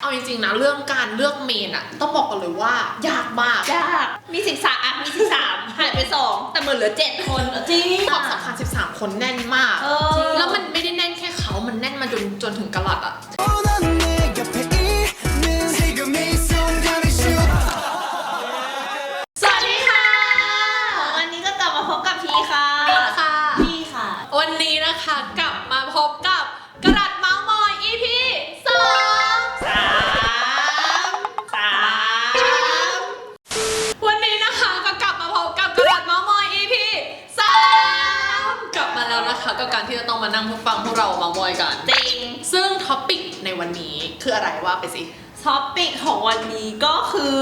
เอาจริงๆนะเรื่องการเลือกเมนอะต้องบอกกันเลยว่ายากมากยากมีสิบสามอะมีสิบสามหายไปสองแต่เหมือนเหลือเจ็ดคนจริงความสำคัญ13 คนแน่นมาก เออ แล้วมันไม่ได้แน่นแค่เขา มันแน่นมาจนจนถึงกะลัดอะ 어, นั่งฟังพวกเราเมาส์มอยกัน จริงซึ่งท็อปิกในวันนี้คืออะไรว่าไปสิ ท็อปปิกของวันนี้ก็คือ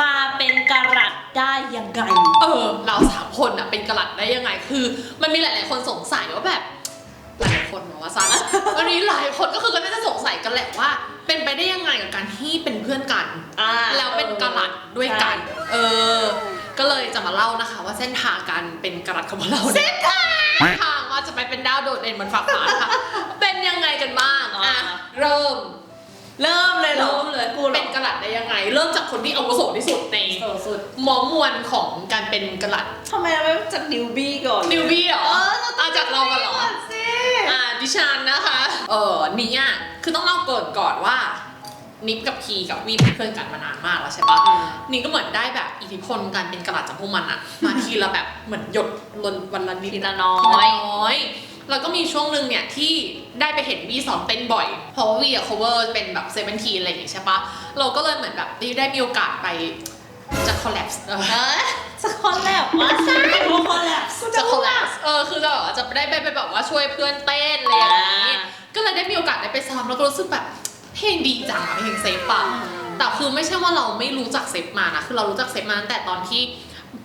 มาเป็นกระรัดได้ยังไง เออ เราสามคนอะเป็นกระลัดได้ยังไง คือ มันมีหลาย ๆ คนสงสัยว่าแบบ หลายคนบอกว่าซัน วันนี้หลายคนก็คือก็น่าจะสงสัยกันแหละว่า เป็นไปได้ยังไงกับการที่เป็นเพื่อนกัน อ่าแล้วเป็นกระลัดด้วยกัน เออ ก็เลยจะมาเล่านะคะ ว่าเส้นทางการเป็นกระลัดของพวกเราเส้นทางทางว่าจะไปเป็นดาวโดดเด่นบนฟ้าฟ้าค่ะ เป็นยังไงกันบ้างอะเริ่ม เริ่มเลยเหรอเริ่มเลยกูเหรเป็อนกระลัดได้ยังไง เริ่มจากคนที่อาวุโสที่สุดในโสดสุดหมอมวลของการเป็นกระลัดทำไมไม่จากนิวบี้ก่อนนิวบี้เหรอเออเราต้องเอาจากเรากันเหรอก่อนสิอ่าดิฉันนะคะ เออนี่อะคือต้องเล่าเกรินก่อนว่า นิฟกับพีกับวีเป็นเพื่อนกันมานานมากแล้วใช่ปะนี่ก็เหมือนได้แบบอิทธิพลการเป็นกระดาษจากพวกมันอะมาทีละแบบเหมือนหยดลนวันละนิดทีละน้อทีละยน้อยแล้วก็มีช่วงหนึ่งเนี่ยที่ได้ไปเห็นวีสอนเต้นบ่อย เพราะว่าวีอะ cover เป็นแบบเซเวนทีอะไรอย่างงี้ใช่ปะเราก็เลยเหมือนแบบได้ได้มีโอกาสไปจะ collapse เออเออสกอนแลบว่าใช่ทุกคนแลบจะ collapse เออคือจะแบบว่าจะได้ไปไปแบบว่าช่วยเพื่อนเต้นอะไรอย่างนี้อ่าก็เลยได้มีโอกาสได้ไปซ้อมแล้วก็รู้สึกแบบ เพลงดีจังอะเพลงเซฟอะอืมแต่คือไม่ใช่ว่าเราไม่รู้จักเซฟมานะคือเรารู้จักเซฟมาตั้งแต่ตอนที่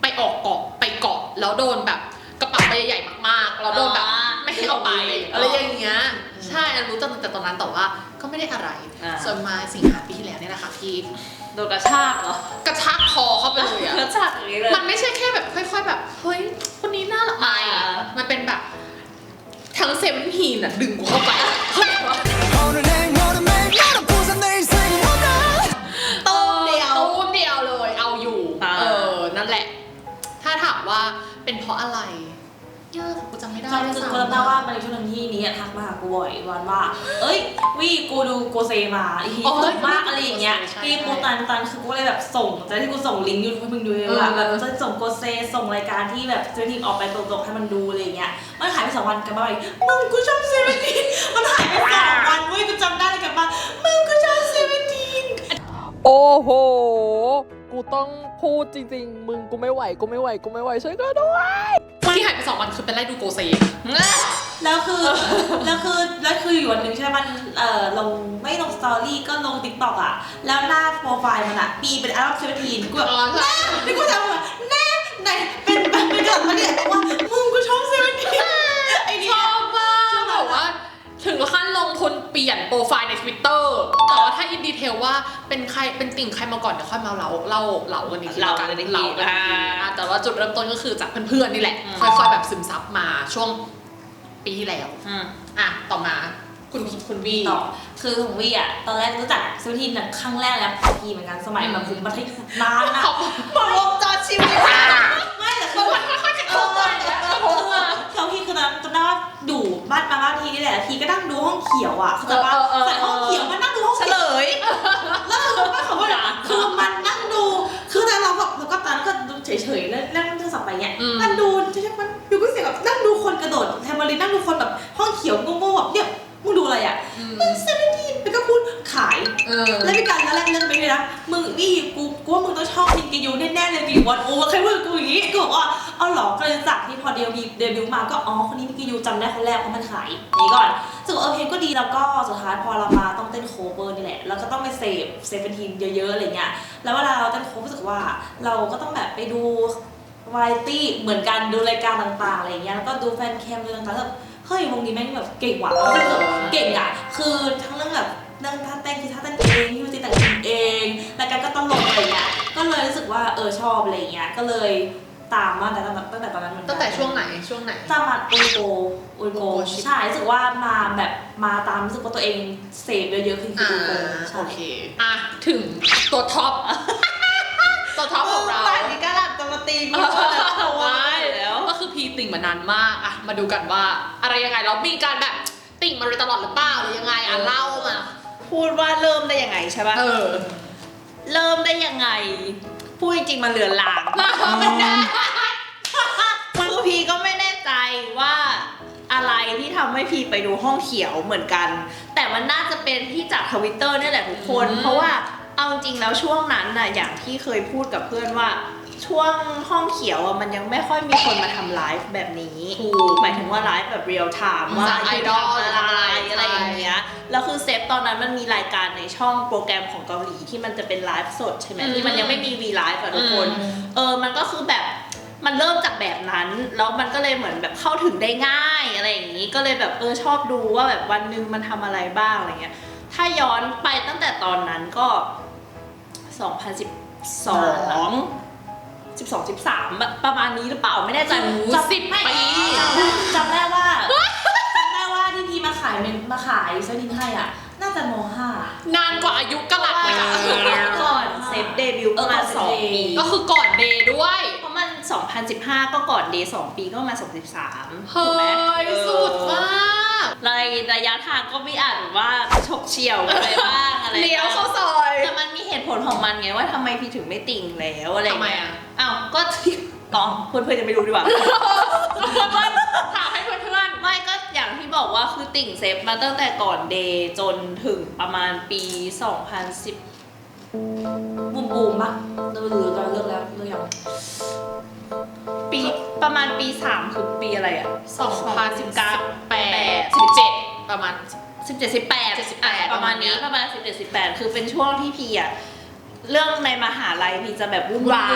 ไปออกเกาะไปเกาะแล้วโดนแบบกระเป๋าใบใหญ่ๆมากๆแล้วโดนแบบไม่ให้เอาไปอะไรอย่างเงี้ยใช่รู้จักตั้งแต่ตอนนั้นแต่ว่าก็ไม่ได้อะไรอ่าส่วนมาสิงหาปีที่แล้วเนี่ยนะคะพี่โดนกระชากเหรอกระชากคอเข้าไปเลยอะกระชากอย่างนี้เลยมันไม่ใช่แค่แบบค่อย ๆ แบบเฮ้ยคนนี้น่ารักไหมอ่ามันเป็นแบบทั้งเซเว่นทีนอะดึงกูเข้าไปเข้าใจปะ ราะอะไรเยอะกูจำไม่ได้ใช่คือกูจำได้ว่ามันในช่วงหนึงที่นี้อะทักมาหากูบ่อยวันว่า เอ้ยวีกูดูโกเซมาอีพีสนุกมากอะไรอย่างเงี้ยที่กูตันตันคือกูเลยแบบส่งแต่ที่กูส่งลิงก์ยูทูบให้มึงดูเลยว่าแบบจะส่งโกเซส่งรายการที่แบบเซเว่นทีออกไปตรงๆให้มันดูอะไรอย่างเงี้ยมันหายไปสองวันกลับมาอีกมึงกูชอบเซเว่นทีมันหายไปสองวันเว้ยกูจำได้เลยกลับมามึงกูชอบเซเว่นทีโอ้โห กูต้องพูดจริง ๆ มึงกูไม่ไหวกูไม่ไหวกูไม่ไหวช่วยกันด้วย ที่หายไปสองวันคือเป็นไล่ดูโกเซแล้วคือแล้วคือแล้วคืออยู่วันหนึ่งใช่ไหมมันเอ่อลงไม่ลงสตอรี่ก็ลงติ๊กต็อกอะ แล้วหน้าโปรไฟล์มันอะปีเป็นอัลบั้มเซเวนทีนกูแบบอ๋อใช่นี่กูจำว่าแน่ไหนเป็นเป็นเป็นกลับมาเนี่ยว่ามึงกูชอบเซเวนทีนไอ้ชเนี่ยอบมากแบบว่า ถึงขั้นลงทุน เปลี่ยนโปรไฟล์ใน Twitter แต่ว่าถ้าอินดีเทลว่าเป็นใครเป็นติ่งใครมาก่อนเดี๋ยวค่อยมาเล่าเล่าเล่ากันอีกทีเล่ากักันอีกทีเล่ากันอีกทีอ่าอะแต่ว่าจุดเริ่มต้นก็คือจากเพื่อนๆนี่แหละอืมค่อยๆแบบซึมซับมาช่วงปีที่แล้วอืมอะต่อมาคุณคุณวีต่อคือของวีอะตอนแรกรู้จักเซเวนทีนน่ะครั้งแรกแล้วพีเหมือนกันสมัยแบบคุมมัธยมนานอะเขาหมดวงจรชีวิต องเขียวอะเขาใจว่าเออเออเออ ใส่ห้องเขียวมานั่งดูห้องเฉเขียวลยแล้วคือไม่เขาว่าคือมันนั่งดู คือแต่เราแบบเราก็ตอนนั้นก็ดูเฉยๆแล้วเล่นโทรศัพท์ไปเงี้ยอืม มันดูใช่ไหมมันดูก็เสียงแบบนั่งดูคนกระโดดแทมเบอรินนั่งดูคนแบบห้องเขียวโง่ๆแบบเนี่ยมึงดูอะไรอะอืมมึงเซเวนทีนแล้วก็พูดขาย เออ แล้วมีการแล้วแรกเรื่องไปเลยนะมึงนี่กูกูว่ามึงต้องชอบมินกิยูแน่ๆเลยมีวันโอ้ใครพูดกับกูอย่างงี้ กูบอกว่าเอาหรอก็เลยจากที่พอเดบิวต์เดบิวต์มาก็อ๋อคนนี้มินกิยูจำได้คนแรกเพราะมันขายนี่ก่อนรู้สึกว่าเออเพลงก็ดีแล้วก็สุดท้ายพอเรามาต้องเต้นโคเวอร์นี่แหละแล้วก็ต้องไปเสพเซฟเป็นทีมเยอะๆอะไรเงี้ยแล้วเวลาเราเต้นโคเวอร์รู้สึกว่าเราก็ต้องแบบไปดูวาไรตี้เหมือนกันดูรายการต่างๆอะไรเงี้ยแล้วก็ดูแฟนแคมดูต่างๆแล้วเฮ้ยวงนี้แม่งแบบเก่งว่ะคือแบบเก่งอะคือทั้งเรื่องแบบเรื่องท่าเต้นคือท่าเต้นเองมิวสิกแต่งเองรายการก็ตลกอะไรเงี้ยก็เลยรู้สึกว่าเออชอบอะไรเงี้ยก็เลย ตามมาแต่ตั้งแต่ตั้งแต่ตอนนั้นเหมือนกันตั้งแต่ช่วงไหนช่วงไหน ตามมาอุยโกอุยโกอุยโกชิปใช่รู้สึกว่ามาแบบมาตามรู้สึกว่าตัวเองเสพเยอะๆคือคืออ่าดูโกงใช่ โอเคอะถึงตัวท็อป ตัวท็อปของเราบ้านนี้ก็หลับจะมาตีกูแล้วเพราะว่าอยู่แล้วก็คือพีติ่งมานานมากอะมาดูกันว่า อะไรยังไงแล้วมีการแบบติ่งมาโดยตลอดหรือเปล่าหรือยังไงอะเล่ามาพูดว่าเริ่มได้ยังไงใช่ปะเออ เริ่มได้ยังไง พูดจริงๆมันเลือนลางไม่ได้ คือพีก็ไม่แน่ใจว่าอะไรที่ทำให้พีไปดูห้องเขียวเหมือนกัน แต่มันน่าจะเป็นที่จากทวิตเตอร์นี่แหละทุกคนเพราะว่าเอาจริงๆแล้วช่วงนั้นน่ะอย่างที่เคยพูดกับเพื่อนว่า ช่วงห้องเขียวอะมันยังไม่ค่อยมีคนมาทำไลฟ์แบบนี้ ถูก หมายถึงว่าไลฟ์แบบเรียลไทม์ว่าจากไอดอลยู่ทำอะไรใช่อะไรอย่างเงี้ย แล้วคือเซฟตอนนั้นมันมีรายการในช่องโปรแกรมของเกาหลีที่มันจะเป็นไลฟ์สดใช่ไหมอืมที่มันยังไม่มีวีไลฟ์อะทุกคน อืม เออ มันก็คือแบบ มันเริ่มจากแบบนั้น แล้วมันก็เลยเหมือนแบบเข้าถึงได้ง่ายอะไรอย่างนี้ ก็เลยแบบเออชอบดูว่าแบบวันหนึ่งมันทำอะไรบ้างอะไรเงี้ย ถ้าย้อนไปตั้งแต่ตอนนั้นก็ 2012 12 13แบบประมาณนี้หรือเปล่าไม่แน่ใจโอ้โหจำสิบไม่ปีจำได้จำได้ว่าจำได้ว่าที่พี่มาขายเมนมาขายเซอร์ดินให้อะ น่าจะมห้านานกว่าอายุกะหลัดเลยอะก่อนเซฟเดบิวต์ประมาณเออก่อนสองเซฟปีก็คือก่อนเดย์ด้วย เพราะมัน 2015 ก็ก่อนเดย์สองปีก็ประมาณ2013เฮ้ถูกไหมยสุดมาก ในระยะทางก็ไม่อาจว่าฉกเฉี่ยวอะไรบ้างอะไรเลี้ยวเข้าบ้างซอย แต่มันมีเหตุผลของมันไงว่าทำไมพี่ถึงไม่ติ่งแล้วอะไรทำไมเงี้ยอะ อ้าวก็ที่อ๋อเพื่อนๆจะไม่รู้ดีกว่า ถามให้เพื่อนไม่ก็อย่างที่บอกว่าคือติ่งเซฟมาตั้งแต่ก่อนเดย์จนถึงประมาณปี 2010 บูมบูมปะเลิกหรือเราเลิกแล้วเลิกยังปีประมาณปี3คือปีอะไรอะ2018 18 17ประมาณสิบเจ็ดสิบแปด18ประมาณนี้ประมาณเนี้ยประมาณสิบเจ็ดสิบแปดคือเป็นช่วงที่พี่อะ เรื่องในมหาลัยพี่จะแบบวุ่นวา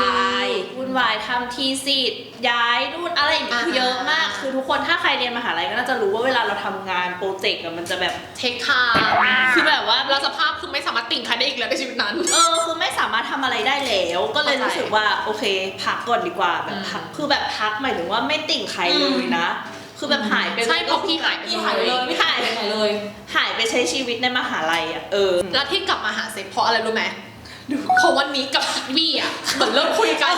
ยวุ่นวายทำทีสิทธิ์ย้ายนู่นอะไรอย่างเงี้ยคือเยอะมาก คือทุกคนถ้าใครเรียนมหาลัยก็น่าจะรู้ว่าเวลาเราทำงานโปรเจกต์อะมันจะแบบเทคไทม์คือแบบว่าเราสภาพคือไม่สามารถติ่งใครได้อีกแล้วในชีวิตนั้น เออคือไม่สามารถทำอะไรได้แล้ว ก็เลยเข้าใจรู้สึกว่าโอเค พักก่อนดีกว่าแบบพักอืมคือแบบพักหมายถึงว่าไม่ติ่งใครเลยนะ คือแบบหายไปใช่เพราะพี่หายไปพี่หายไปเลยไม่หายไปไหนเลย หายไปใช้ชีวิตในมหาลัยอะเออ แล้วที่กลับมาหาเซ็กเพราะอะไรรู้ไหม เพราะวันนี้กับวี่อะเหมือนเริ่มคุยกัน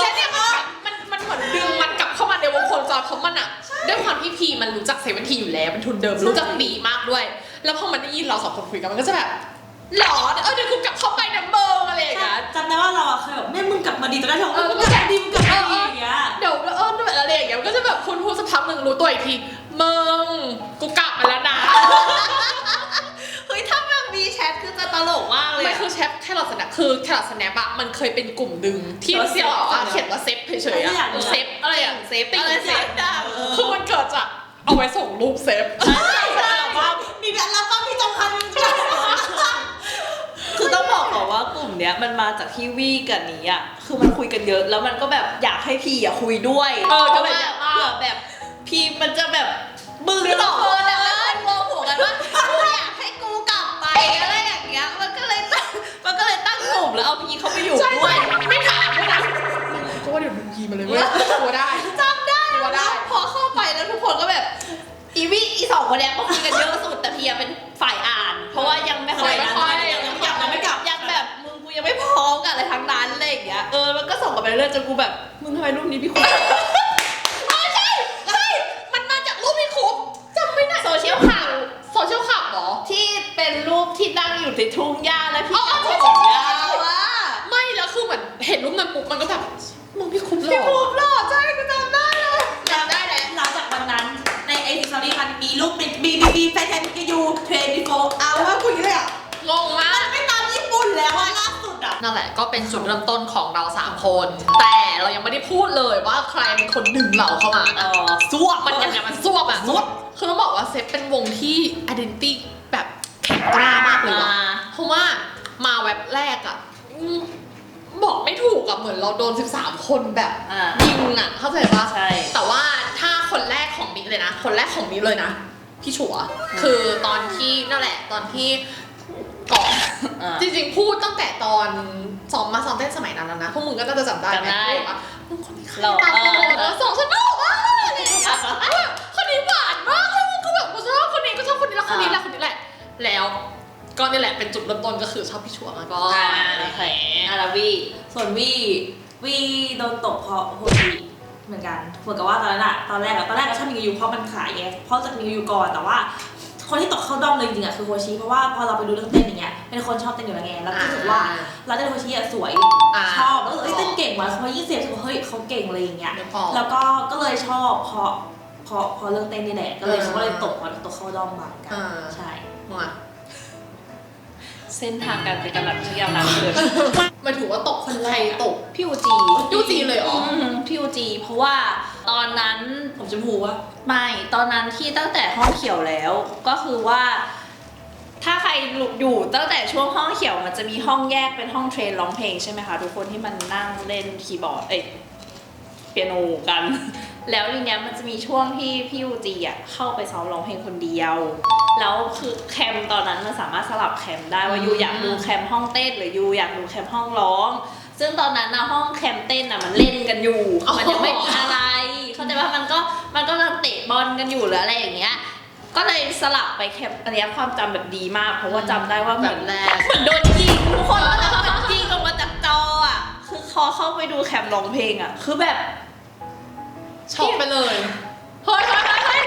แล้วเนี่ยมันมันมันเหมือนดึงมันกลับเข้ามาในวงโคจรเพราะมันอะด้วยความที่พีมันรู้จักเซเว่นทีอยู่แล้วเป็นทุนเดิมรู้จักบีมากด้วย แล้วพอมันได้ยินเราสองคนคุยกันมันก็จะแบบหลอเออเดี๋ยวกูกลับเข้าไปนะเบิงอะไรอย่างเงี้ยจำได้ว่าเราอะเคยแบบแม่มึงกลับมาดีตอนแรกเราเออมึงกลับมาดีมึงกลับมาดีอย่างเงี้ยเดี๋ยวเออด้วยอะไรอย่างเงี้ยมันก็จะแบบพูดพูดสักพักหนึ่งรู้ตัวอีกทีมึงกูกลับมาแล้วนะ ทคือจะตลกมากเลยไม่อะ คือแชทแครอทสแนปคือแครอทสแนปอะมันเคยเป็นกลุ่มหนึ่งที่เออที่เราอะเซฟเขียนว่าเซฟเฉยๆไม่อยาอะกรู้อะเซฟอะไรอะเซฟติ๊กอะไรเซเซฟฟได้คือมันเกิดจากเอาไว้ส่งรูปเซฟ ใช่ใช่ว่ามีแบบรับบ้างพี่จำคันมึงจะคือต้องบอกก่อนว่ากลุ่มเนี้ยมันมาจากที่วี่กับนี้อะ คือมันคุยกันเยอะ แล้วมันก็แบบอยากให้พี่อะคุยด้วยเออก็ก็เลเลยยแบบเผื่อแบบพี่มันจะแบบมึงสองคนอ มาเลยเว้ยกลัวได้ จำได้กลัวได้พอเข้าไปแล้วทุกคนก็แบบ อีวิอีสองคนเนี้ยก็คุยกันเยอะสุดแต่พี่อะเป็นฝ่ายอ่าน เพราะว่ายังไม่ค่อยไม่ค่อยยังไม่กลับยังไม่กลับ ยังแบบมึงกูยังไม่พร้อมกับอะไรทั้งนั้นอะไรอย่างเงี้ยเออมันก็ส่งกันไปเรื่อยๆจนกูแบบมึงทำไมรูปนี้พี่คุณ อ๋อใช่ใช่มันมาจากรูปพี่คุปจำไม่ได้โซเชียลข่าวโซเชียลขับเหรอที่เป็นรูปที่นั่งอยู่ในทุ่งหญ้าแล้วพี่อ๋ออ๋อผมยาวอะ ไม่แล้วคือเหมือนเห็นรูปนั้นปุ๊บมันก็แบบ มึงพี่คุปหรอพี่ภูมิหล่อใช่กูจำได้เลยจำได้แล้วหลังจากวันนั้นในไอซีซอรี่มันมีรูปเป็นบีบีบีแฟชั่นกิยูเทรนดิโฟเอาว่าคุยเลยอะงงมากไม่ตามญี่ปุ่นแล้วอะล่าสุดอะนั่นแหละก็เป็นจุดเริ่มต้นของเราสามคน แต่เรายังไม่ได้พูดเลยว่าใครเป็นคนดึงเราเข้ามาอ๋อซวบมันยังไงมันซวบอะซวบคือต้องบอกว่าเซฟเป็นวงที่ identity แบบแข็งกร้ามากเลยว่ะอ่าเพราะว่ามาเว็บแรกอะอืม บอกไม่ถูกอะเหมือนเราโดน 13 คนแบบอ่ายิงอะเข้าใจปะใช่ แต่ว่าถ้าคนแรกของนี้เลยนะ คนแรกของนี้เลยนะ พี่ชัวคือตอนที่นั่นแหละ ตอนที่ก่อนอ่า จริงๆพูดตั้งแต่ตอนซ้อมมาซ้อมเต้นสมัยนั้นแล้วนะพวกมึงก็น่าจะจำได้ไหมจำได้ที่บอกว่ามึงคนนี้ใครเราตาโตเออแล้วสองฉันน่ารักมากอะไรอย่างเงี้ยแล้วแบบคนนี้หวานมากเลยมึงก็แบบกูชอบคนนี้ก็ชอบคนนี้แล้วคนนี้แหละคนนี้แหละ แล้ว ก็นี่แหละเป็นจุดเริ่มต้นก็คือชอบพี่ชัวมาก่อนอ่าอะไรอย่างเงี้ยอาราวีส่วนวี่วี่โดนตกเพราะโฮจิเหมือนกันเหมือนกับว่าตอนนั้นอะตอนแรกอะตอนแรกก็ชอบมิกายูเพราะมันขายไงเพราะจากมิกายูก่อนแต่ว่า คนที่ตกเข้าด้อมเลยจริงๆอะคือโฮชิเพราะว่าพอเราไปดูเรื่องเต้นอย่างเงี้ยเป็นคนชอบเต้นอยู่แล้วไงแล้วก็รู้สึกว่าเราเต้นโฮชิอะสวยอ่าชอบแล้วเอ้ยเต้นเก่งว่ะเขายิ่งเสียรู้สึกว่าเฮ้ยเขาเก่งอะไรอย่างเงี้ยเดี๋ยวพอแล้วก็ก็เลยชอบเพราะเพราะเพราะเรื่องเต้นนี่แหละก็เลยอ่าเขาก็เลยตกมาตกเข้าด้อมมาเหมือนกันอ่าใช่มึงอะ เส้นทางการเป็นกำลังที่ยาวนานเลยหมายถึงว่าตกคนใครตกพี่อูจีพี่อูจีเลยเหรอมพี่อูจีเพราะว่าตอนนั้นผมชมพูวะไม่ตอนนั้นที่ตั้งแต่ห้องเขียวแล้วก็คือว่า ถ้าใครอยู่ตั้งแต่ช่วงห้องเขียวมันจะมีห้องแยกเป็นห้องเทรนร้องเพลงใช่ไหมคะทุกคนที่มันนั่งเล่นคีย์บอร์ดเอ้ยเปียโนกัน แล้วทีเนี้ยมันจะมีช่วงที่พี่อูจีอะเข้าไปซ้อมร้องเพลงคนเดียว แล้วคือแคมตอนนั้นมันสามารถสลับแคมได้ว่ายูอยากดูแคมห้องเต้นหรือยูอยากดูแคมห้องร้อง ซึ่งตอนนั้นนะห้องแคมเต้นอะมันเล่นกันอยู่ มันยังไม่มีอะไร เข้าใจว่ามันก็มันก็กำลังเตะบอลกันอยู่หรืออะไรอย่างเงี้ยก็เลยสลับไปแคมอันเนี้ยความจำแบบดีมาก เพราะว่าจำได้ว่าเหแบมือนบแรกเหมือนโดนยิงทุกคนก็จะเหมือนยิงออกมาจากจออะคือพอเข้าไปดูแคมร้องเพลงอะ คือแบบ ช็อกไปเลยเฮ้ยเฮ้ยเฮ้ยเฮ้ย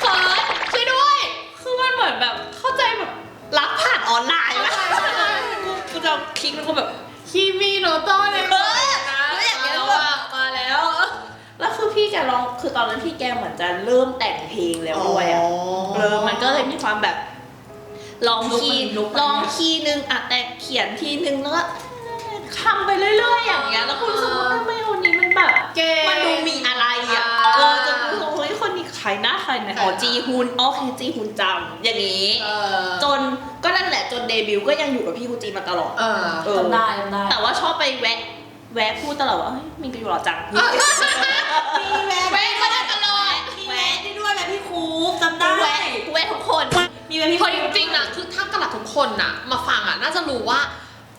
เขินช่วยด้วย คือมันเหมือนแบบเข้าใจแบบรักผ่านออนไลน์ไหมกูกูจะคลิกแล้วก็แบบคีมีโนโตะเลยนะแล้วอย่างเงี้ยเอาแบบอะมาแล้ว แล้วคือพี่แกร้องคือตอนนั้นพี่แกเหมือนจะเริ่มแต่งเพลงแล้วด้วยอะเออมันก็เลยมีความแบบลองคีย์ลองคีย์นึงอะแต่เขียนทีนึงแล้วก็ทำไปเรื่อยๆอย่างเงี้ยแล้วคุณรู้สึกว่าไมวันนี้ม แบบเก่งมันดูมีอะไรอะอ่า เออจนรู้สึกว่าเฮ้ยคนนี้ใครหน้าใครเนี่ยใครอ๋อนะจีฮุนโอเคจีฮุนจำอย่างนี้ เออจนก็นั่นแหละจนเดบิวต์ก็ยังอยู่กับพี่กูจีมาตลอด เออ เออ จำได้จำได้แต่ว่าชอบไปแวะ แวะพูดตลอดว่าเฮ้ยมินก็อยู่หรอจัง มีแวะแวะมาตลอด มีแวะนี่ด้วยแวะพี่ครูจำได้ แวะแวะทุกคน มีแวะพี่เพราะจริงๆนะคือถ้ากระดาษทุกคนน่ะ มาฟังอะ น่าจะรู้ว่า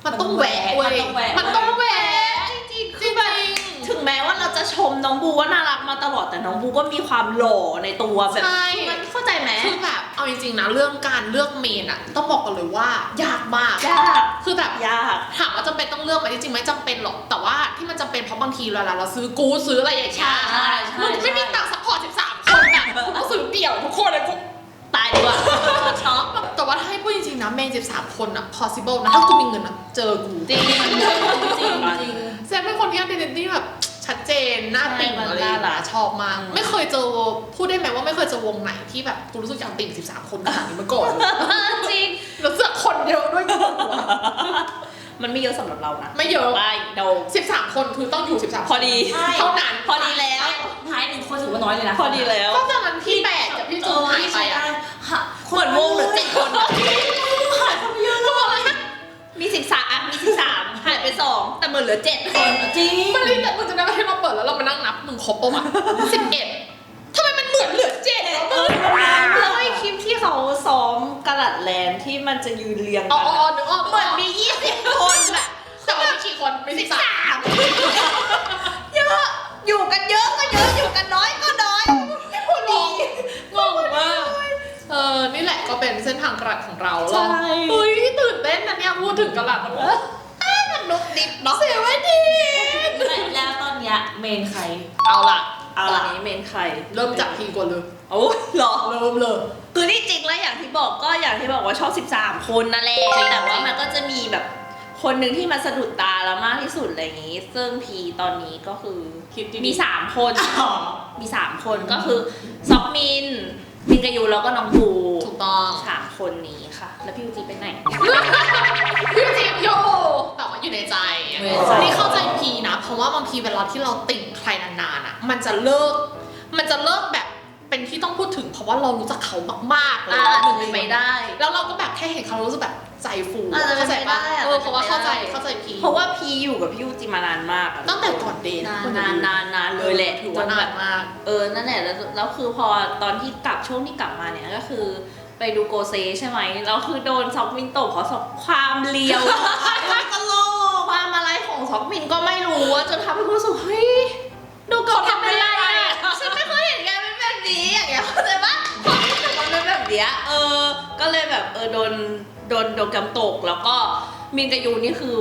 มันต้องแหวกเว้ยมันต้องแหวก แม้ว่าเราจะชมน้องบูว่าน่ารักมาตลอดแต่น้องบูก็มีความหล่อในตัวแบบใช่ มันเข้าใจไหมคือแบบเอาจริงๆนะเรื่องการเลือกเมนอะต้องบอกกันเลยว่ายากมากยากคือแบบ ยาก ถามว่าจำเป็นต้องเลือกไหมจริงๆไม่จำเป็นหรอกแต่ว่าที่มันจำเป็นเพราะบางทีเวลาเราซื้อกู๊ดซื้ออะไรอย่างเงี้ยใช่ใช่ มึงไม่มีตังค์ซัพพอร์ต13 คนแบบกูต้องซื้อเดี่ยวทุกคนเลยกูตายดีกว่าช็อกแต่ว่าถ้าให้พูดจริงๆนะเมน13 คนอะ possible นะถ้ากูมีเงินนะเจอกูจริงจริงจริง แซมเป็นคนที่ identity แบบ ชัดเจนหน้าติ่งใช่มันอะไรอย่างน่ารัเงี้กยชอบมากอืมไม่เคยเจอพูดได้ไหมว่าไม่เคยเจอวงไหนที่แบบกูรู้สึกอยากติ่ง 13 คนขนาดนี้มาก่อนเลยจริงแล้วเสือกคนเยอะด้วยกูมันไม่เยอะสำหรับเรานะไม่เยอะไม่โด13คนคือต้องอยู่13พอดีใช่เท่านั้นพอดีแล้วท้ายหนึ่งคนถือว่าน้อยเลยนะพอดีแล้วก็ตอนนั้นพี่แปดกับพี่จูนหายไปอะเหมือนวงเหลือเจ็ดคนอะหายคนเยอะเลยมีสิบสามอะมีสิบสามหายไป สองแต่เหมือนเหลือเจ็ดคนจริงมันรีแต่มึงจะได้มาให้เราเปิดแล้วเรามานั่งนับมึงครบปะวะสิบเอ็ดทำไมมันเหมือนเหลือเจ็ดวะมึงแล้วไอ้คลิปที่เขาซ้อมกระดัดแลนด์ที่มันจะยืนเรียงอ๋อกันอ๋ออะนึกออกเหมือนมียี่สิบคนอะแต่ว่ามีกี่คนมีสิบสามเยอะอยู่กันเยอะก็เยอะอยู่กันน้อยก็น้อยไม่พูดดีงงมากเออนี่แหละก็เป็นเส้นทางกระดัษของเราใช่เราเฮ้ยตื่นเต้นนะเนี่ยพูดถึงกระดัษมันว่ามันนุกดิบเนาะเสียไว้ดีแล้วตอนเนี้ยเมนใคร เอาล่ะเอาตอนนี้เมนใครเริ่มจากทีก่อนเลยโอ้ยหรอ เริ่มเลย คือที่จริงแล้วอย่างที่บอกก็อย่างที่บอกว่าชอบ 13 คนนั่นแหละ จริง แต่ว่ามันก็จะมีแบบคนหนึ่งที่มาสะดุดตาแล้วมากที่สุดอะไรอย่างนี้ ซึ่งพีตอนนี้ก็คือคิดดีๆมี 3 คนอ๋อมี 3 คนก็คือซอกมินมินกายูแล้วก็น้องบูถูกต้อง สามคนนี้ ค่ะ แล้วพี่อูจีไปไหน พี่จิ๊บโยแต่ว่าอยู่ในใจอยู่ในใจ นี่เข้าใจพีนะ เพราะว่าบางทีเวลาที่เราติ่งใครนานๆอะ มันจะเลิก มันจะเลิกแบบเป็นที่ต้องพูดถึง เพราะว่าเรารู้จักเขามากๆเลยอ่าอาจจะเป็นไปได้ แล้วเราก็แบบแค่เห็นเขารู้สึกแบบใจฟูอาจจะเป็นเข้าใจปะไปได้อาจจะเออเพราะว่าเป็นไปเข้าใจได้เข้าใจพีเพราะว่าพีอยู่กับพี่อูจีมานานมากอะตั้งแต่ก่อนเดทนานนานนานนานเลยแหละถือจว่านนาแบนบมาก เออนั่นแหละแล้วแล้วคือพอตอนที่กลับช่วงที่กลับมาเนี่ยก็คือ ไปดูโกเซใช่ไหมแล้วคือโดนซอกมินตบเพราะซอกความเลียวตลกความอะไรของซอกมินก็ไม่รู้อะจนทำให้รู้สึกเฮ้ยดูก่อนทำเป็นไรอะฉันไม่เคยเห็นแกเป็นแบบนี้อย่างเงี้ยเข้าใจปะความรู้สึกมันเป็นแบบเนี้ยเออ ก็เลยแบบเออโดนโดนโดนกำตกแล้วก็มินกบยูนี่คือ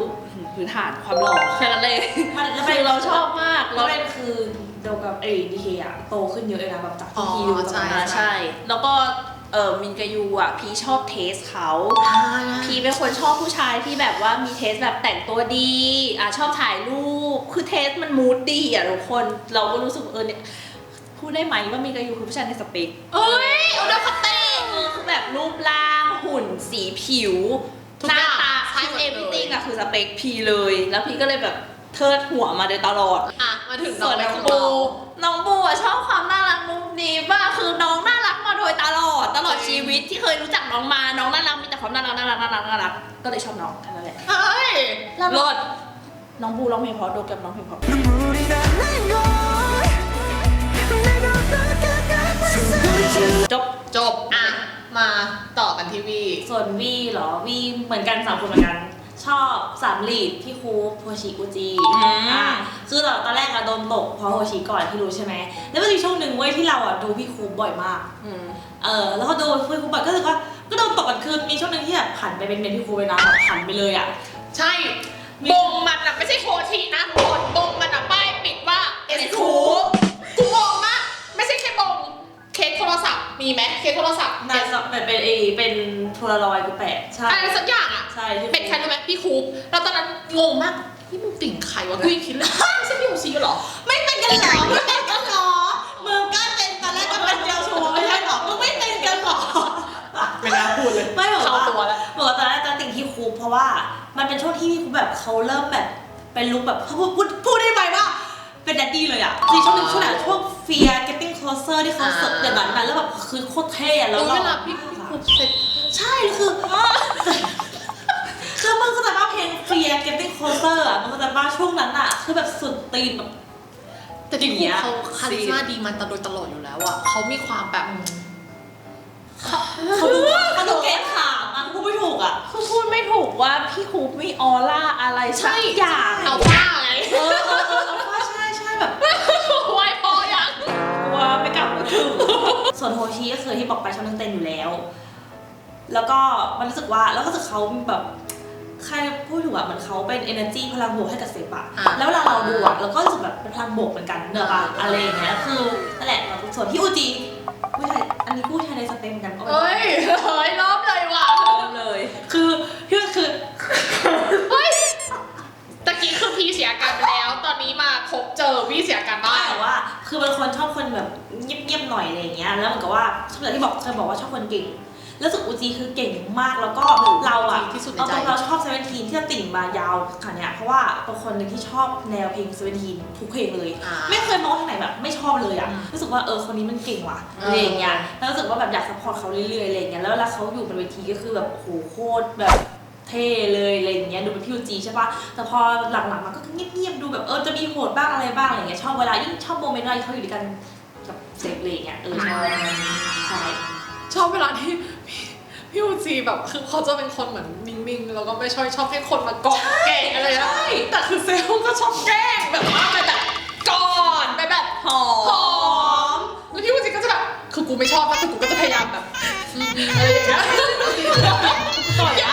พื้นฐานความหล่อแค่นั้นเลยมันจะคืเป็นอเราชอบมากแล้แล้ววประเด็นคือโดกับเอดีเคอะโตขึ้นเยอะเลยนะแบบจากอ๋ที่อพี่ดูตอนใช่นั้นอ่าใช่ แล้วก็ เออมินกบยูอะพี่ชอบเทสเขาพี่เป็นคนชอบผู้ชายที่แบบว่ามีเทสแบบแต่งตัวดีอะชอบถ่ายรูปคือเทสมันมูดดีอะทุกคนเราก็รู้สึกว่าเออเนี่ยพูดได้ไหมว่ามีกายูคือผู้ชายในสเปคเอ้ยอุดมคติเออคือแบบรูปร่างหุ่นสีผิวทุกหน้าอย่างตาใช่คือหมดเลยเอฟ r ิ t ิ n งอะคือสเปคพีเลย แล้วพี่ก็เลยแบบเทิดหัวมาโดยตลอดอะ มาถึง ส่วน น้ น้ อ อง ง บู บูน้องบูอะชอบความน่ารักมุกนี้ป่ะคือน้องน่ารักมาโดยตลอด ตลอดชีวิตที่เคยรู้จักน้องมา น้องน่ารักมีแต่ความน่ารักน่ารักน่ารักน่ารัก ก็เลยชอบน้องแค่นั้นแหละ เฮ้ย รอดน้องบูร้องเพลงเพราะโดนกับน้องเพลงเพราะ 눈물이 나는 걸 내가 바꿔가면서 จบ จบ อ่ะ มาต่อกันที่วี ส่วนวีเหรอวีเหมือนกันสามคนเหมือนกัน ชอบสามลีดพี่คูโฮชิอุจิอืมอะคือตอนแรกอะโดนตกเพราะโฮชิก่อนที่รู้ใช่ไหมแล้วมันมีช่วงหนึ่งเว้ยที่เราอะดูพี่คูบ่อยมากอืมเออแล้วก็ดูพี่คูบ่อยก็รู้สึกว่าก็โดนตกกันคือมีช่วงหนึ่งที่แบบผันไปเป็นเมนพี่คูไปนะแบบผันไปเลยอะใช่บงมันอะไม่ใช่โคชีนะทุกคนบงมันอะป้ายปิดว่าเอสคู มีไหมเคสโทรศัพท์นานแบบเป็นเอเป็นโทรลอยด์กูแปะใช่อะไรสักอย่างอะ ใช่ที่เป็นใครรู้ไหมพี่คูปแล้วตอนนั้นงงมากนี่มึงติ่งใครวะกูยังคิดเลย ไม่ใช่พี่โอซีเหรอ ไม่เป็นกันเหรอไม่เป็นกันเหรอมึงก็เป็นตอนแรกก็เป็นเจ้าชู้ไม่ใช่เหรอมึงไม่เป็นกันเหรอไม่น่าพูดเลย ไม่บอกเข้าว่า ตัวแล้ว บอกว่าตอนแรกจะติ่งที่ครูเพราะว่ามันเป็นช่วงที่พี่ครูแบบเขาเริ่มแบบเป็นลุคแบบพูดพูดพูดได้ไหมว่าเป็นแดดดี้เลยอะในช่วงหนึงช่วงไหนช่วง fear getting closer ที่เขาเสิร์ฟอย่างนั้นนะแล้วแบบคือโคตรเท่อะแล้วรู้ก็เวลาพี่พี่คูปเสร็จใช่คือคือมึงเข้าใจว่าเพลง fear getting closer อะมึงเข้าใจว่าช่วงนั้นอะคือแบบสุดตีนแบบ แต่พี่อย่างคูเงี้ปยเขาคาริสมาดีมันตลอดตลอดอยู่แล้วอะเขามีความแบบเขาดูเขาดูเกณฑ์ขามอะกูไม่ถูกอะคือพูดไม่ถูกว่าพี่คูปมีออร่าอะไรสักอย่างเอาผ้าไง เออเออเออเอาว่าใช่ใช่แบบ ส่วนโฮชิก็คือที่บอกไปชอบเรื่องเต้นอยู่แล้ว แล้วก็มันรู้สึกว่าแล้วก็รู้สึกเขาแบบใครพูดถูกอะเหมือนเขาเป็น energy พลังบวกให้กับเซฟอะอะแล้วเวลาเราดูอะเราก็รู้สึกแบบเป็นพลังบวกเหมือนกันเนอะปะอะไรอย่างเงี้ยคือนั่นแหละส่วนที่อูจิผู้ชายอันนี้ผู้ชายในสเต็มกันเอาไปเฮ้ย เจอพี่เสียอาการบ้างแต่ว่า คือเป็นคนชอบคนแบบเงียบๆหน่อยอะไรอย่างเงี้ย แล้วเหมือนกับว่าชอบอย่างที่บอกเคยบอกว่าชอบคนเก่ง แล้วรู้สึกอูจีคือเก่งมากแล้วก็เราอะที่สุดในเอาใจตรงเราชอบเซเว่นทีนที่เราติ่งมายาวขนาดเนี้ยเพราะว่าเป็นคนหนึ่งที่ชอบแนวเพลงเซเว่นทีนทุกเพลงเลย อ่า ไม่เคยมองทางไหนแบบไม่ชอบเลยอะอืมรู้สึกว่าเออคนนี้มันเก่งว่ะเอออ อะไรอย่างเงี้ยแล้วรู้สึกว่าแบบอยากสปอร์ตเขาเรื่อยๆอะไรอย่างเงี้ยแล้วเวลาเขาอยู่บนเวทีก็คือแบบโหโคตรแบบ เท่เลยอะไรอย่างเงี้ยดูเป็นพี่อูจีใช่ปะแต่พอหลังๆมาก็เงียบๆดูแบบเออจะมีโหดบ้างอะไรบ้างอะไรอย่างเงี้ยชอบเวลายิ่งชอบโมเมนต์เวลาที่เขาอยู่ด้วยกันกับเซฟเลยอย่างเงี้ยเออชอบใช่ชอบเวลาที่พี่พี่อูจีแบบคือเขาจะเป็นคนเหมือนนิ่งๆแล้วก็ไม่ชอบชอบให้คนมากอดแกล้งอะไรนะแต่คือเซลล์ก็ชอบแกล้งแบบว่าไปแบบกอดไปแบบหอหอมแล้วพี่อูจีก็จะแบบคือกูไม่ชอบนะแต่กูก็จะพยายามแบบอืมๆอะไรอย่างเงี้ย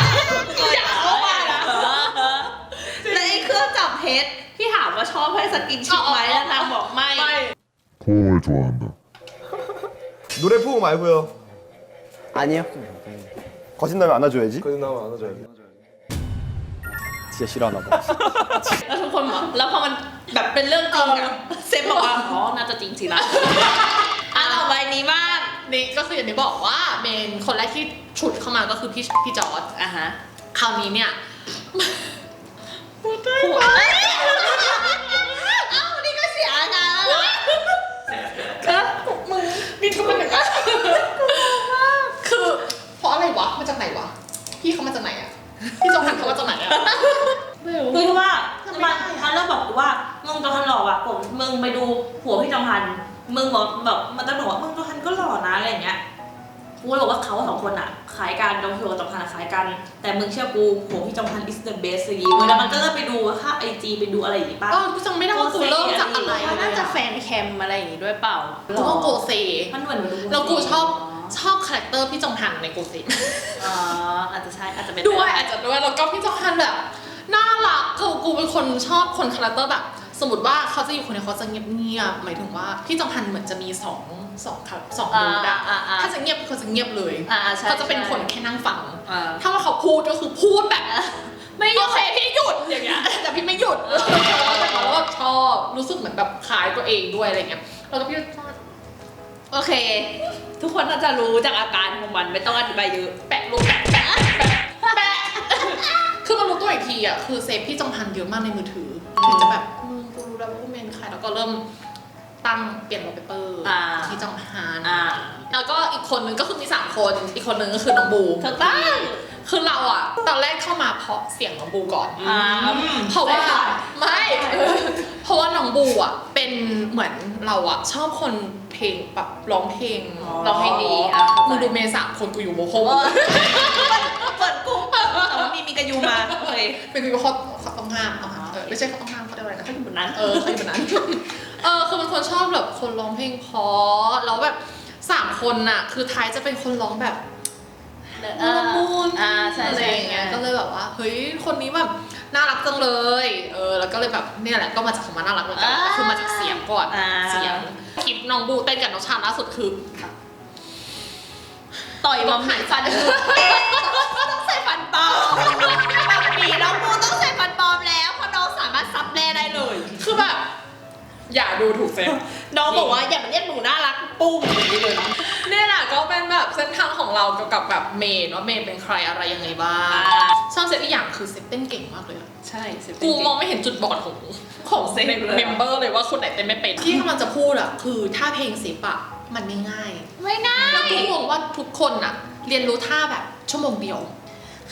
ชอบให้สกินชิปไหมแล้วนางบอกไม่ ไม่ 포옹을 좋아한다. 노래 포옹 말고요. 아니요. 거짓 나면 안아줘야지. 거짓 나오면 안아줘야지. 진짜 싫어하나 봐. แล้วทุกคนบอกแล้วพอมันแบบเป็นเรื่องจริงอะเซฟบอกว่า อ๋อ น่าจะจริงสินะอ่ะต่อไปนี้บ้าง นี่ก็คืออย่างที่บอกว่าเมนคนแรกที่ฉุดเข้ามาก็คือพี่พี่จอร์ด อ่ะฮะ คราวนี้เนี่ยพูดได้ หัว ไหม มึงนี่ทำไมอย่างนั้นคือเพราะอะไรวะมาจากไหนวะ พี่เขามาจากไหนอะพี่จงหันเขามาจากไหนอะไม่รู้ คือว่ามันทันเริ่มบอกกูว่ามึงจองฮันหล่อว่ะผมมึงไปดูผัวพี่จอมฮันมึงบอกแบบมันจะบอกว่ามึงจองฮันก็หล่อนะอะไรอย่างเงี้ย กูเลยบอกว่าเขาสองคนอะคล้ายกันจองฮันกับจองฮันอะคล้ายกัน แต่มึงเชื่อกูผัวพี่จองฮัน is the best อย่างงี้เว้ยแล้วมันก็เริ่มไปดูค่าไอจีไปดูอะไรอย่างงี้ป่ะเออกูจำไม่ได้ว่ากูเริ่มจากอะไรเขาเลน่ายจะอะแฟนแคมอะไรอย่างงี้ด้วยเปล่ากูว่าโกเซ มันเหมือนมาดูแล้วกูชอบชอบคาแรคเตอร์พี่จงฮันในกูซิอ๋ออาจจะใช่อาจจะเป็นด้วยอาจจะด้วยแล้วก็พี่จงฮันแบบน่ารักคือกูเป็นคนชอบคนคาแรคเตอร์แบบ สมมติว่าเขาจะอยู่คนเดียวเขาจะเงียบๆหมายถึงว่าพี่จงฮันเหมือนจะมีสอง สองครับสองอ่ามูดอะอ่าอ่าถ้าจะเงียบเขาจะเงียบเลยอ่าใช่เขาจะเป็นใช่คนแค่นั่งฟังอ่าถ้าว่าเขาพูดก็คือพูดแบบ ไม่ยโออมเคพี่หยุดอย่างเงี้ยแต่พี่ไม่หยุดแต่เราก็ชอบรู้สึกเหมือนแบบขายตัวเองด้วยอะไรเงี้ยแล้วก็พี่ชอบโอเค ทุกคนน่าจะรู้จากอาการของมันไม่ต้องอธิบายเยอะแปะรูปแปะแปะแปะแปะคือมารู้ตัวอีกทีอะคือเซฟพี่จงพันเยอะมากในมือถือถึงจะแบบมึงกูรู้แล้วว่ากูเมนใครแล้วก็เริ่ม ตั้งเปลี่ยนวอลเปเปอร์อ่า ที่จงฮันอ่าแล้วก็อีกคนนึงก็คือมีสามคนอีกคนนึงก็คือน้องบูถูกต้อง คือเราอะตอนแรกเข้ามาเพราะเสียงน้องบูก่อน อ่า เพราะว่าไม่เพราะว่าน้องบูอะเป็นเหมือนเราอะ ชอบคนเพลงแบบร้องเพลงอ๋อร้องเพลงดีอะเข้าใจ มึงดูเมย์สามคนกูอยู่โมโคเออเปิดกุ้งแต่ว่ามีมีกระยูมาโอเคเป็นกูเขาเขาต้องห้ามเอาห้ามเออไม่ใช่เขาต้องห้ามเขาเรียกว่าอะไรนะเขาอยู่บนนั้นเออเขาอยู่แบบนั้น เออคือเป็นคนชอบแบบคนร้องเพลงเพราะแล้วแบบสามคนน่ะ คือท้ายจะเป็นคนร้องแบบเออมูนอ่าใช่อะไรใช่อย่างเงี้ยก็เลยแบบว่าเฮ้ยคนนี้แบบน่ารักจังเลยเออแล้วก็เลยแบบเนี่ยแหละก็มาจากคำว่าน่ารักเหมือนกันแต่คือมาจากเสียงก่อนอ่า เสียงคลิปน้องบูเต้นกับน้องชาล่าสุดคือ ต่อยมัมหายฟันต้อ ดูถูกเซฟน้องบอกว่าอย่ามาเรียกหนูน่ารักปุ้งอย่างนี้เลยนะเนี่ยแหละก็เป็นแบบเส้นทางของเราเกี่ยวกับแบบเมนว่าเมนเป็นใครอะไรยังไงบ้างอ่าชอบเซฟอีกอย่างคือเซฟเต้นเก่งมากเลยอะใช่กูมองไม่เห็นจุดบอดของของเซฟเซฟเลยอะเมมเบอร์เลยว่าคนไหนเต้นไม่เป็นที่กำลังจะพูดอะคือท่าเพลงเซฟอะมันไม่ง่าย ไม่ง่าแล้วยกูงงว่าทุกคนอะเรียนรู้ท่าแบบชั่วโมงเดียว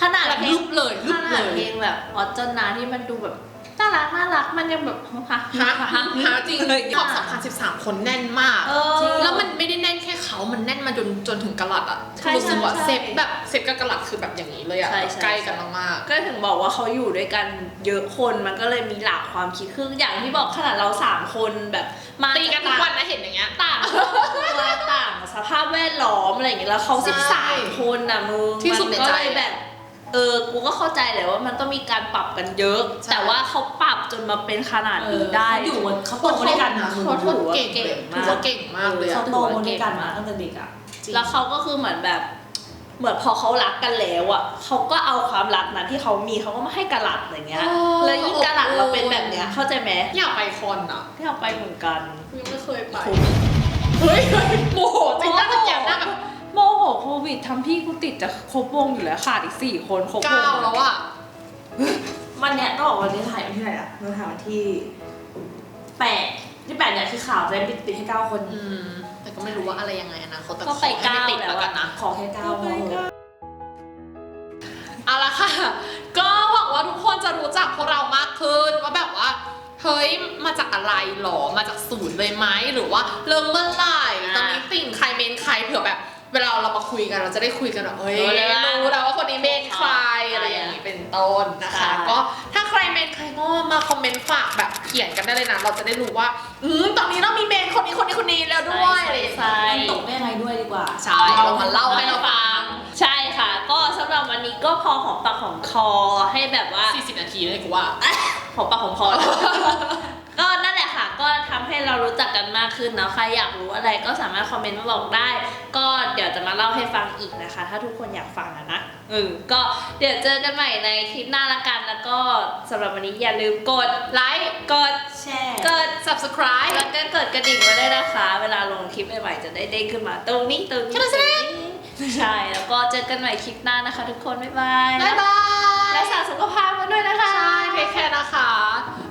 ขนาดแบบเพลลึงบเลยลึขบนาเลดเพลยงแบบออจนาที่มันดูแบบ น่ารักน่ารักมันยังแบบฮะฮะฮะฮะจริงความสัมพันธ์13คนแน่นมากเออแล้วมันไม่ได้แน่นแค่เขา มันแน่นมาจนจนถึงกะลัดอะใช่รู้สึกว่าใช่เซฟแบบเซฟกับกะลัดคือแบบอย่างนี้เลยอะใช่ใช่ใกล้กันมากก็ถึงบอกว่าเขาอยู่ด้วยกันเยอะคนมันก็เลยมีหลากความคิดคืออย่างที่บอกขนาดเราสามคนแบบมาๆตีกันทุกวันนะเห็นอย่างเงี้ยต่างครอบครัวต่างสภาพแวดล้อมอะไรอย่างเงี้ยแล้วเขาใช่สิบสามคนน่ะมึงที่สุดในมันก็ใจเลยแบบ เออ กูก็เข้าใจแหละว่ามันต้องมีการปรับกันเยอะ ใช่ แต่ว่าเขาปรับจนมาเป็นขนาดนี้ได้ เขาอยู่บนเขาโตมาด้วยกันนะมึงเขาถือว่าเก่งเก่งเลยมาก ถือว่าเก่งมากเลยเขาอะโตมาด้วยกันมาตั้งแต่เด็กอะแล้วเขาก็คือเหมือนแบบ เหมือนพอเขารักกันแล้วอะเขาก็เอาความรักนั้นที่เขามีเขาก็มาให้กระหลัดอย่างเงี้ยแล้วยิ่งกระหลัดเราเป็นแบบเนี้ยเข้าใจไหมอยากไปคอนอะที่เราไปเหมือนกัน ยังไม่เคยไป เฮ้ยเฮ้ยโมโหจริงนะตะเกียบหน้าแบบ โมโหโควิดทำพี่กูติดจะครบวงอยู่แล้วขาดอีกสี่คนครบวงเก้าแล้วอะวันเนี้ยต้องบอกวันนี้ถ่ายวันที่ไหนอะเราถ่ายวันที่แปดที่แปดเนี่ยคือข่าวจะปิดปิดให้เก้าคน อืม แต่ก็ไม่รู้ว่าอะไรยังไงอนะเขาแต่ก็ขอไปให้เก้าไม่ติดแล้แล้ววอะกันนะ ขอแค่เก้าพอเอาละค่ะ ก็หวังว่าทุกคนจะรู้จักพวกเรามากขึ้นว่าแบบว่าเฮ้ยมาจากอะไรหรอ มาจากศูนย์เลยไหมหรือว่าเริ่มเมื่อไหร่อ่าตอนนี้ติ่งใครเมนใครเผื่อแบบ เวลาเรามาคุยกันเราจะได้คุยกันแบบเฮ้ยรู้เลยว่ารู้แล้วว่าคนนี้เมนใครใช่อะไรอย่างนี้เป็นต้นนะคะ ใช่ ก็ถ้าใครเมนใครก็มาคอมเมนต์ฝากแบบเขียนกันได้เลยนะเราจะได้รู้ว่าอืมตอนนี้เรามีเมนคนนี้คนนี้คนนี้แล้วด้วยอะไรอย่างเงี้ยใช่ตกได้อะไรด้วยดีกว่า ใช่เรามาเล่าให้เราฟัง ใช่ค่ะ ก็สำหรับวันนี้ก็พอหอมปากหอมคอให้แบบว่า40 นาทีเลยกูว่า หอมปากหอมคอก็นั่นแหละค่ะ ก็ทำ ให้เรารู้จักกันมากขึ้นเนาะใครอยากรู้อะไรก็สามารถคอมเมนต์มาบอกได้ ก็เดี๋ยวจะมาเล่าให้ฟังอีกนะคะ ถ้าทุกคนอยากฟังอะนะเออก็เดี๋ยวเจอกันใหม่ในคลิปหน้าละกันแล้วก็สำหรับวันนี้อย่าลืมกดไลค์กดแช่กด subscribe แล้วก็กดกระดิ่งไว้ด้วยนะคะ เวลาลงคลิปใหม่ๆจะได้เด้งขึ้นมาตรงนี้ตรงนี้ตรงนี้ใช่แล้วก็เจอกันใหม่คลิปหน้านะคะ ทุกคนบ๊ายบายบ๊ายบายรักษาสุขภาพกันด้วยนะคะใช่เทคแคร์นะคะ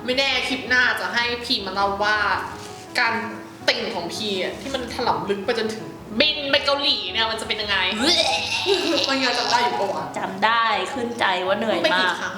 ไม่แน่คลิปหน้าจะให้พีมาเล่าว่า การติ่งของพีอะที่มันถล่ำลึกไปจนถึงบินไปเกาหลีเนี่ยมันจะเป็นยังไงมันยังจำได้อยู่ปะวะจำได้ขึ้นใจว่าเหนื่อยไปมากี่ก ครั้ง